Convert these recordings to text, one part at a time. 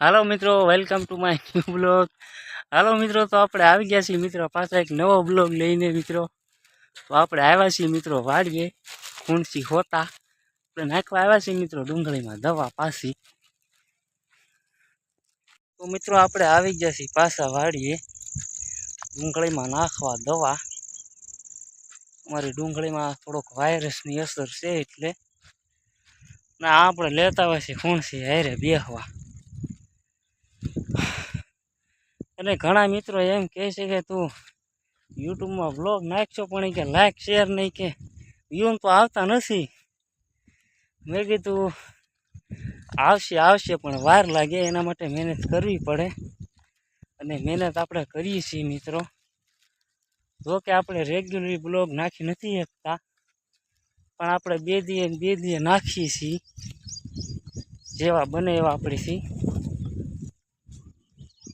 હાલો મિત્રો welcome to my new blog હાલો મિત્રો, તો આપણે આવી ગયા છીએ મિત્રો પાછા એક નવો બ્લોગ લઈને મિત્રો. તો આપણે આવ્યા છીએ મિત્રો વાડીએ ખૂણસી હોતા. આપણે નાખવા આવ્યા છીએ મિત્રો ડુંગળીમાં દવા પાછી. તો મિત્રો આપણે આવી ગયા છીએ પાછા વાડીએ, ડુંગળીમાં નાખવા દવા. અમારી ડુંગળીમાં થોડોક વાયરસની અસર છે એટલે. ના, આપણે લેતા હોય છે ખૂણસી હારે બેહવા. અને ઘણા મિત્રો એમ કહે છે કે તું યુટ્યુબમાં બ્લોગ નાખશો, પણ કે લાઈક શેર નહીં કે. વ્યૂ તો આવતા નથી. મેં કીધું આવશે આવશે, પણ વાર લાગે, એના માટે મહેનત કરવી પડે. અને મહેનત આપણે કરીએ છીએ મિત્રો. જો કે આપણે રેગ્યુલર બ્લોગ નાખી નથી શકતા, પણ આપણે બે દીએ બે દીએ નાખીએ છીએ. જેવા બને એવા આપણીથી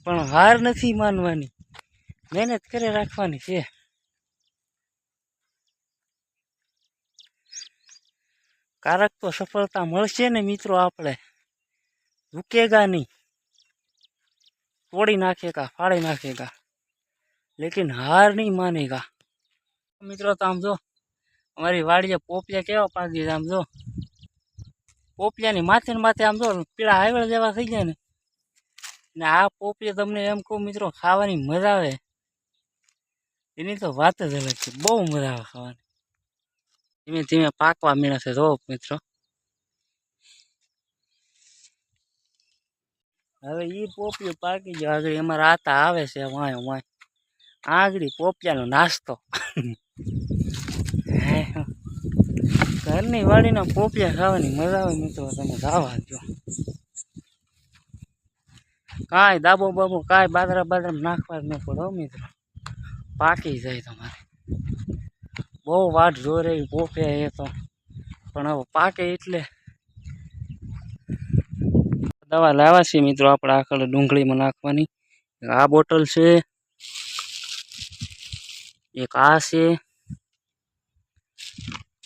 પણ હાર નથી માનવાની. મહેનત કરે રાખવાની છે. કારક તો સફળતા મળશે ને મિત્રો આપણે. ઝૂકેગા નહીં. તોડી નાખેગા, ફાડી નાખેગા. લેકિન હાર નહીં માનેગા. મિત્રો, તો આમ જો, અમારી વાડીએ પોપિયા કેવા પાકી આમ જો. પોપિયાની માથે ને માથે આમ જો, પીળા હાઈવળ જેવા થઈ જાય ને. ને આ પોપી તમને એમ કહું મિત્રો, ખાવાની મજા આવે. એની તો વાત જ અલગ છે. બહુ મજા આવે ખાવાની. ધીમે ધીમે પાકવા મીણા છે. જો મિત્રો. હવે એ પોપિયું પાકી ગયો. આગળ એમાં રાતા આવે છે વાય વાંય. આગળ પોપિયાનો નાસ્તો. ઘરની વાડીના પોપિયા ખાવાની મજા આવે મિત્રો. તમે ખાવા જો કાંઈ દાબો બાબો, કાંઈ બાદરા બાદરા નાખવા જ ન પડે મિત્રો. પાકી જાય તમારે. બહુ વાટ જોરે રહી પોપિયા એ તો. પણ હવે પાકે એટલે. દવા લાવ્યા છીએ મિત્રો આપણે આગળ ડુંગળીમાં નાખવાની. આ બોટલ છે. એક આ છે.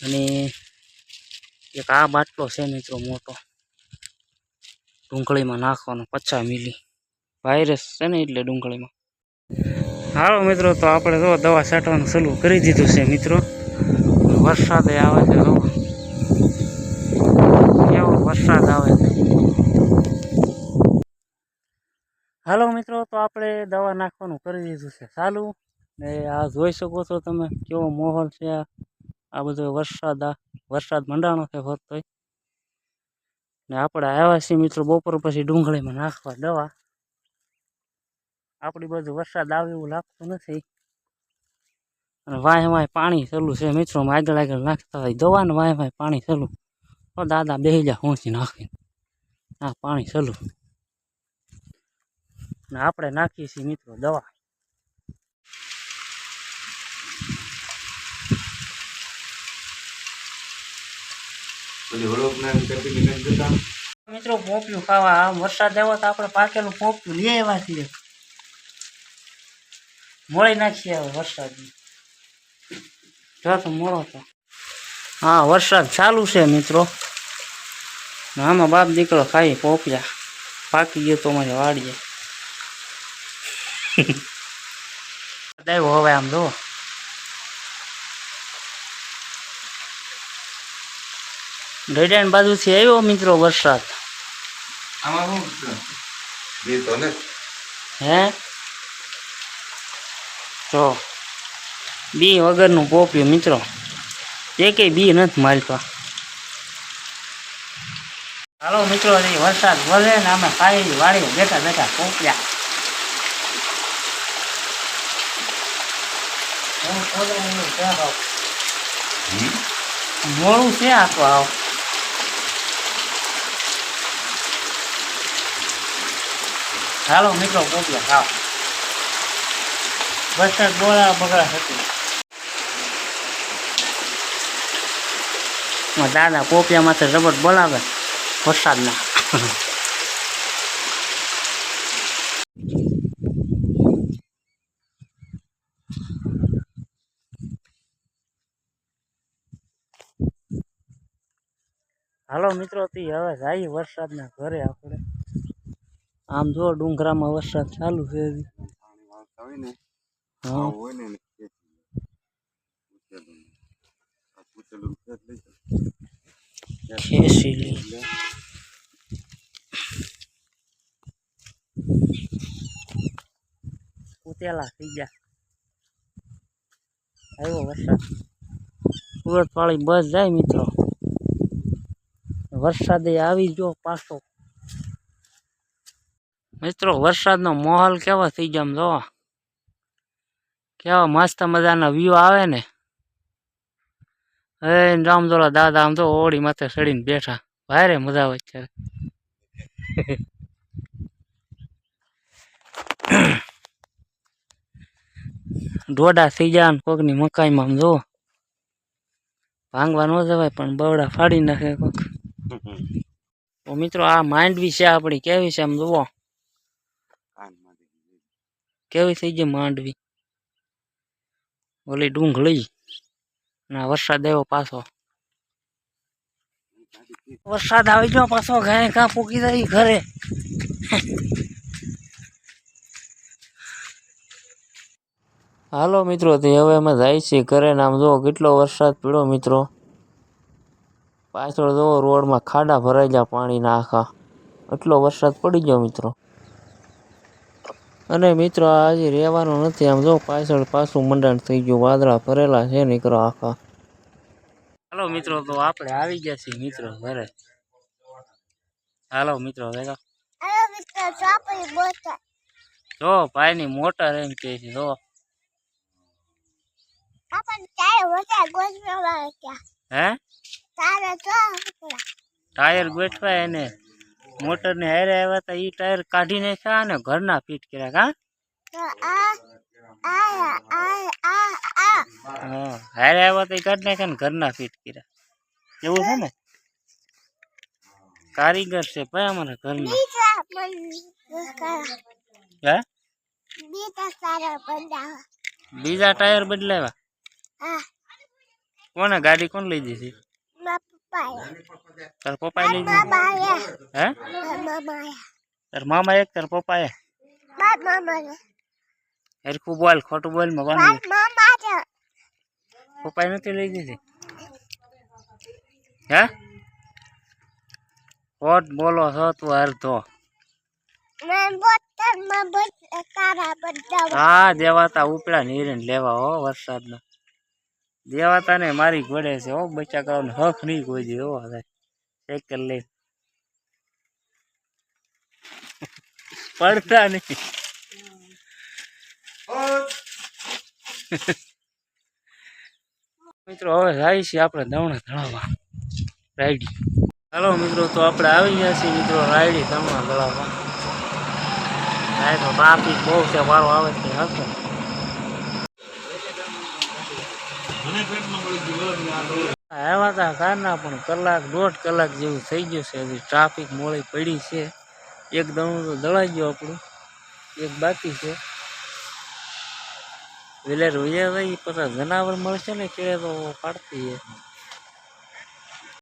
અને એક આ બાટલો છે મિત્રો મોટો. ડુંગળીમાં નાખવાનો પચાસ મિલી. વાયરસ છે ને એટલે ડુંગળીમાં. હાલો મિત્રો, તો આપણે જો દવા છાંટવાનું શરૂ કરી દીધું છે મિત્રો. વરસાદ આવે છે એવો વરસાદ આવે છે. હાલો મિત્રો, તો આપણે દવા નાખવાનું કરી દીધું છે. ચાલુ. ને આ જોઈ શકો છો તમે કેવો માહોલ છે આ. બધો વરસાદ, આ વરસાદ મંડાણો છે હોતોય ને આપણે આવ્યા છીએ મિત્રો બપોર પછી ડુંગળીમાં નાખવા દવા. આપણી બાજુ વરસાદ આવે એવું લાગતું નથી. અને વાય વાય પાણી ચાલુ છે. મિત્રો આગળ આગળ નાખતા હોય દવાને વાય વાય પાણી ચાલુ. ઓ દાદા બેહી જા હોંચી નાખીને હા પાણી ચાલુ. ને આપણે નાખીએ છીએ મિત્રો દવા. મિત્રો પોપિયું ખાવા. આમ વરસાદ આવ્યો તો આપણે પાકેલું પોપિયું લઈ આવ્યા છીએ. મોળી નાખીએ હવે વરસાદ જો તો મોળો તો. હા વરસાદ ચાલુ છે મિત્રો. આમાં બાપ દીકરો ખાઈ પોપ્યા પાકી ગયો તો મારે વાડીએ. હવે આમ જો. ગઈડાણ બાજુથી આવ્યો મિત્રો વરસાદ. આમાં શું હે? જો બી વગરનું પોપ્યું મિત્રો એકેય બી નથી માલતા. હાલો મિત્રો વરસાદ વધે ને અમે પાણી વાળી બેઠા બેઠા પોપ્યા? મોડું છે આખું આવ. હાલો મિત્રો પોપ્યા ખાવ વરસાદ બોલા બગડા હતી. દાદા કોપિયા માટે રબડ બોલાવે વરસાદના. હાલો મિત્રો તી હવે જાય વરસાદના ઘરે આપણે. આમ જો ડુંગરામાં વરસાદ ચાલુ છે હોય ને ખેંચી લે. થઈ ગયા આવ્યો વરસાદ સુરત વાળી બસ જાય મિત્રો વરસાદે આવી ગયો પાછો. મિત્રો વરસાદનો માહોલ કેવો થઈ જાય આમ જોવો. કેવા મસ્ત મજાના વ્યૂ આવે ને. એ રામદોલા દાદા આમ તો ઓળી માથે ચડીને બેઠા. ભારે મજા આવે અત્યારે. ડોડા થઈ જાય ને કોકની મકાઈમાં આમ જો ભાંગવા ન જવાય પણ બવડા ફાડી નાખે કોક. તો મિત્રો આ માંડવી છે આપણી. કેવી છે આમ જુઓ? કેવી થઈ ગઈ માંડવી? ઓલી ડુંગળી ના વરસાદ આવ્યો પાછો. વરસાદ આવી ગયો પાછો ઘરે ઘા પૂકી જાય ઘરે. હાલો મિત્રો, તે હવે અમે જાય છીએ ઘરે ને આમ જુઓ કેટલો વરસાદ પીડો મિત્રો. પાછળ જુઓ રોડમાં ખાડા ભરાઈ ગયા પાણીના આખા. એટલો વરસાદ પડી ગયો મિત્રો. અને મિત્રો આજે હજી રહેવાનું નથી. આમ જો પાછળ પાછું મંડાણ થઈ ગયું. વાદળા ભરેલા છે નીકળો આખા. હાલો મિત્રો તો આપણે આવી ગયા છીએ મિત્રો ઘરે. હાલો મિત્રો ભેગા. જો ભાઈ ની મોટર એમ કે છે જો. હે? ટાયર ગોઠવાય એને. મોટરને હારે આવ્યા હતા એ ટાયર કાઢી નાખ્યા અને ઘરના ફિટ કર્યા હા હારે આવ્યા હતા એ કાઢી નાખ્યા ને ઘરના ફિટ કર્યા. એવું છે ને? કારીગર છે ભાઈ અમારા ઘરના. હે? બીજા ટાયર બદલાવ્યા? કોને? ગાડી કોણ લઈ દીધી? તાર પપ્પાએ લઈ મામાએ હે? તાર મામા એક તાર પપ્પા એ હરખું બોલ ખોટું બોલમાં પપ્પાએ નથી લઈ દીધી હે? ખોટ બોલો છો તું બંધાવા હા દેવાતા ઉપડા નીરણ લેવા હો વરસાદના. દેવાતા ને મારી ઘોડે છે, હો, બચ્ચા કરવાનો હક નહીં કોઈ દે એવો હવે. સાયકલ લઈ. પડતા નહીં. મિત્રો, હવે જાય છે આપણે દમણા ધણાવવા રાયડી. હાલો મિત્રો, તો આપણે આવી ગયા છીએ મિત્રો, રાયડી ધણાવવા હા તો ટ્રાફિક બહુ છે, વારો આવે છે, હશે. આવ્યા હતા કારના પણ કલાક દોઢ કલાક જેવું થઈ ગયું છે. હજી ટ્રાફિક મોડી પડી છે. એક દણું તો દળાઈ ગયું આપણું. એક બાકી છે. વેલેર વૈયા ભાઈ પછી જનાવર મળશે ને કે તો પાડતી છે.